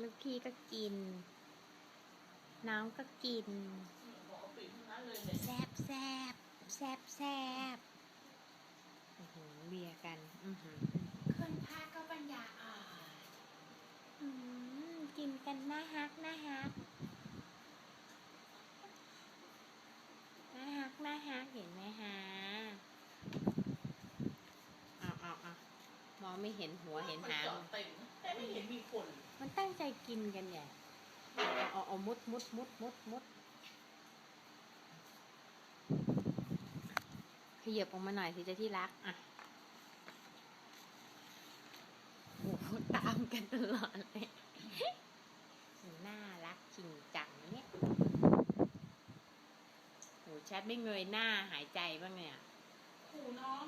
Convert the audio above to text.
ลูกพี่ก็กิน น้องก็กินบอกว่าปิดทั้งนั้นเลยเนี่ยแซบแซบแซบแซบอื้อหือเบียร์กันอือหือคนพาก็ปัญญาอ่อนอืมกินกันน่าฮักน่าฮักน่าฮักน่าฮักเห็นไหมฮะเอาเอาเอามองไม่เห็นหัวเห็นหางมัจอดเต็ม กินกันเนี่ยเอาเอาเอามุดมุดมุดมุดมุดขยับออกมาหน่อยสิจะที่รัก อะโอ้โหตามกันตลอดเลยน่ารักจริงจังเนี่ยโหแชทไม่เงยหน้าหายใจบ้างเนี่ยขู่น้อง